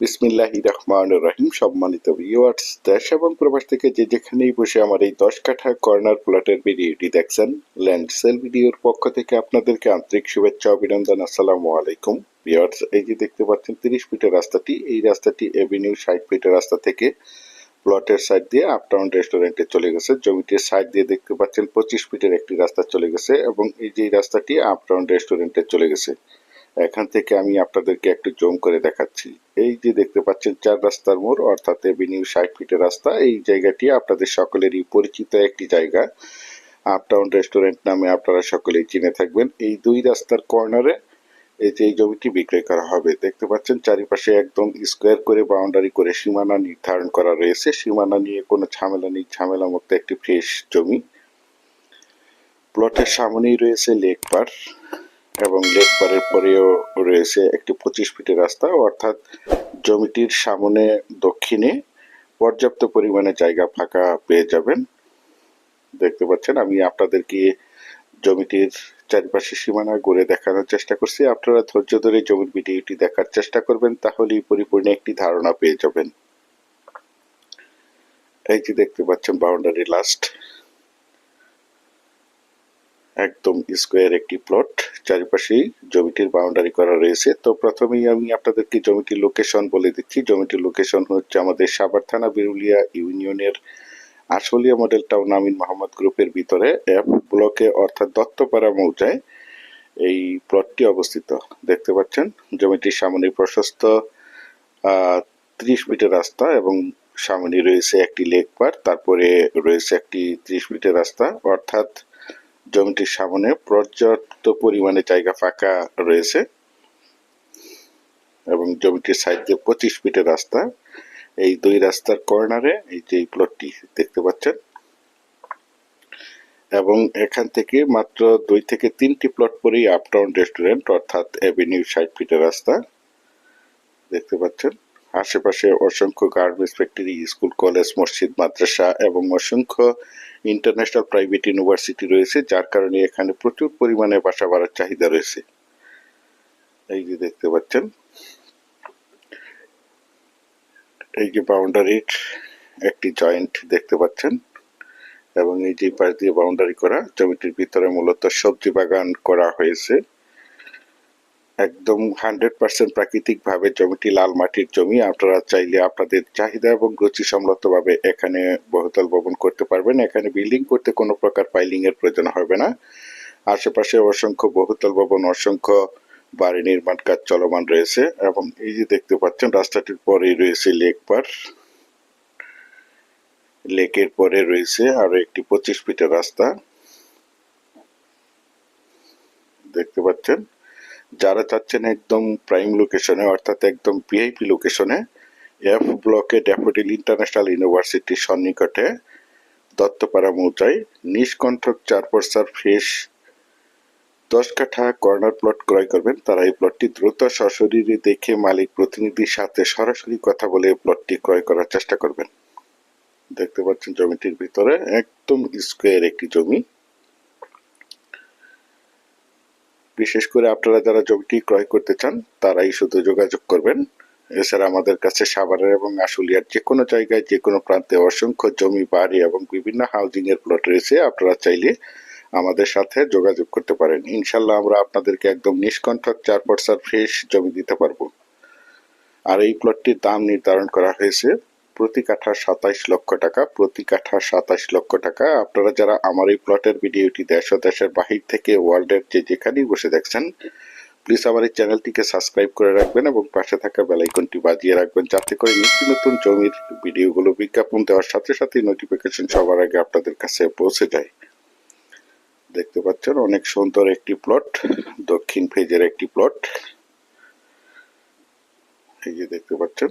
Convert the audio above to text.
বিসমিল্লাহ রহমান রহিম, সম্মানিত ভিউয়ার্স দেশ এবং প্রবাস থেকে যে যেখানেই বসে আমার এই দশ কাঠা কর্নার প্লটের ভিডিওটি দেখছেন ল্যান্ড সেল ভিডিওর পক্ষ থেকে আপনাদেরকে আন্তরিক শুভেচ্ছা, অভিনন্দন, আসসালামু আলাইকুম। ভিউয়ার্স এই যে দেখতে পাচ্ছেন তিরিশ ফিটের রাস্তাটি, এই রাস্তাটি এভিনিউ ষাট ফিটের রাস্তা থেকে প্লটের সাইড দিয়ে আপটাউন রেস্টুরেন্টে চলে গেছে। জমিটির সাইড দিয়ে দেখতে পাচ্ছেন পঁচিশ ফিটের একটি রাস্তা চলে গেছে এবং এই যে রাস্তাটি আপটাউন রেস্টুরেন্টে চলে গেছে। এখান থেকে আমি আপনাদেরকে একটু জুম করে দেখাচ্ছি। এই যে দেখতে পাচ্ছেন, চার রাস্তার মোড়, অর্থাৎ এভিনিউ ষাট ফিটের রাস্তা। এই জায়গাটি আপনাদের সকলেরই পরিচিত একটি জায়গা। আপটাউন রেস্টুরেন্ট নামে আপনারা সকলেই চিনে থাকবেন। এই দুই রাস্তার কর্নারে এই যে এই জমিটি বিক্রয় করা হবে, দেখতে পাচ্ছেন চারিপাশে একদম স্কোয়ার করে, বাউন্ডারি করে সীমানা নির্ধারণ করা রয়েছে। সীমানা নিয়ে কোনো ঝামেলা নেই ঝামেলা মুক্ত একটি ফ্রেশ জমি। প্লটের সামনেই রয়েছে লেক পার। এবং লেক পারের পরেও রয়েছে একটি পঁচিশ ফিটের রাস্তা, অর্থাৎ জমিটির সামনে দক্ষিণে পর্যাপ্ত পরিমাণে জায়গা ফাঁকা পেয়ে যাবেন। দেখতে পাচ্ছেন, আমি আপনাদেরকে জমিটির চারিপাশে সীমানা ঘুরে দেখানোর চেষ্টা করছি। আপনারা ধৈর্য ধরে জমির ভিডিওটি দেখার চেষ্টা করবেন, তাহলেই পরিপূর্ণ একটি ধারণা পেয়ে যাবেন। এই যে দেখতে পাচ্ছেন বাউন্ডারি লাস্ট একদম স্কোয়ার একটি প্লট, চারিপাশেই জমিটির বাউন্ডারি করা রয়েছে। তো প্রথমেই আমি আপনাদেরকে জমিটির লোকেশন বলে দিচ্ছি। জমিটির লোকেশন হচ্ছে আমাদের সাভার থানা বিরুলিয়া ইউনিয়নের আশুলিয়া মডেল টাউন আমিন মোহাম্মদ গ্রুপের ভিতরে। এফ ব্লকে অর্থাৎ দত্তপাড়া মৌজায় এই প্লটটি অবস্থিত। দেখতে পাচ্ছেন, জমিটির সামনে প্রশস্ত ত্রিশ মিটার রাস্তা এবং সামনে রয়েছে একটি লেক পার তারপরে রয়েছে একটি ত্রিশ মিটার রাস্তা। অর্থাৎ জমিটির সামনে পর্যাপ্ত পরিমাণে জায়গা ফাঁকা রয়েছে এবং জমিটির সাইড দিয়ে পঁচিশ ফিটের রাস্তা। এই দুই রাস্তার কর্নারে এই যে প্লটটি দেখতে পাচ্ছেন, এবং এখান থেকে মাত্র দুই থেকে তিনটি প্লট পরেই আপটাউন রেস্টুরেন্ট অর্থাৎ অ্যাভিনিউ ষাট ফিটের রাস্তা। দেখতে পাচ্ছেন আশেপাশে অসংখ্য গার্মেন্টস ফ্যাক্টরি, স্কুল, কলেজ, মসজিদ, মাদ্রাসা এবং অসংখ্য ইন্টারন্যাশনাল প্রাইভেট ইউনিভার্সিটি রয়েছে, যার কারণে এখানে প্রচুর পরিমাণে বাসা বাড়ার চাহিদা রয়েছে। এই যে দেখতে পাচ্ছেন, এই যে বাউন্ডারির একটি জয়েন্ট দেখতে পাচ্ছেন এবং এই যে পাশ দিয়ে বাউন্ডারি করা, জমিটির ভিতরে মূলত সবজি বাগান করা হয়েছে। একদম হান্ড্রেড পার্সেন্ট প্রাকৃতিক ভাবে জমিটি লাল মাটির জমি। আপনারা চাইলে আপনাদের চাহিদা এবং রুচি ভাবে এখানে বহুতল ভবন করতে পারবেন। এখানে বিল্ডিং করতে কোনো প্রকার পাইলিং এর প্রয়োজন হবে না। আশেপাশে অসংখ্য বহুতল ভবন, অসংখ্য বাড়ি নির্মাণ কাজ চলমান রয়েছে এবং এই যে দেখতে পাচ্ছেন, রাস্তাটির পরেই রয়েছে লেক পার। লেকের পরে রয়েছে আরও একটি পঁচিশ ফিটের রাস্তা। দেখতে পাচ্ছেন যারা চাচ্ছেন একদম প্রাইম লোকেশনে অর্থাৎ একদম ভিআইপি লোকেশনে এফ ব্লকে ড্যাফোডিল ইন্টারন্যাশনাল ইউনিভার্সিটির সন্নিকটে দত্তপাড়া মৌজায় নিষ্কণ্ঠক চার পর্সার ফ্রেশ দশ কাঠা কর্নার প্লট ক্রয় করবেন। তারা এই প্লটটি দ্রুত সশরীরে দেখে মালিক প্রতিনিধির সাথে সরাসরি কথা বলে প্লটটি ক্রয় করার চেষ্টা করবেন। দেখতে পাচ্ছেন জমিটির ভিতরে একদম স্কোয়ার একটি জমি। বিশেষ করে আপনারা যারা জমিটি ক্রয় করতে চান, তারাই শুধু যোগাযোগ করবেন। এছাড়া আমাদের কাছে সাভারের এবং আশুলিয়ার যে কোনো জায়গায় যে কোনো প্রান্তে অসংখ্য জমি, বাড়ি এবং বিভিন্ন হাউজিং এর প্লট রয়েছে। আপনারা চাইলে আমাদের সাথে যোগাযোগ করতে পারেন। ইনশাল্লাহ আমরা আপনাদেরকে একদম নিষ্কণ্ঠক, চার পর্সার ফ্রেশ জমি দিতে পারব। আর এই প্লটটির দাম নির্ধারণ করা হয়েছে প্রতি কাঠা সাতাইশ লক্ষ টাকা, প্রতি কাঠা সাতাইশ লক্ষ টাকা। আপনারা যারা আমার এই প্লটের ভিডিওটি দেশ ও দেশের বাহির থেকে ওয়ার্ল্ডের যে যেখানেই বসে দেখছেন প্লিজ আমার এই চ্যানেলটিকে সাবস্ক্রাইব করে রাখবেন এবং পাশে থাকা বেলাইকনটি বাজিয়ে রাখবেন, যাতে করে নিত্য নতুন জমির ভিডিওগুলো বিজ্ঞাপন দেওয়ার সাথে সাথে নোটিফিকেশন সবার আগে আপনাদের কাছে পৌঁছে যায়। দেখতে পাচ্ছেন অনেক সুন্দর একটি প্লট দক্ষিণ ফেজের একটি প্লট এই যে দেখতে পাচ্ছেন।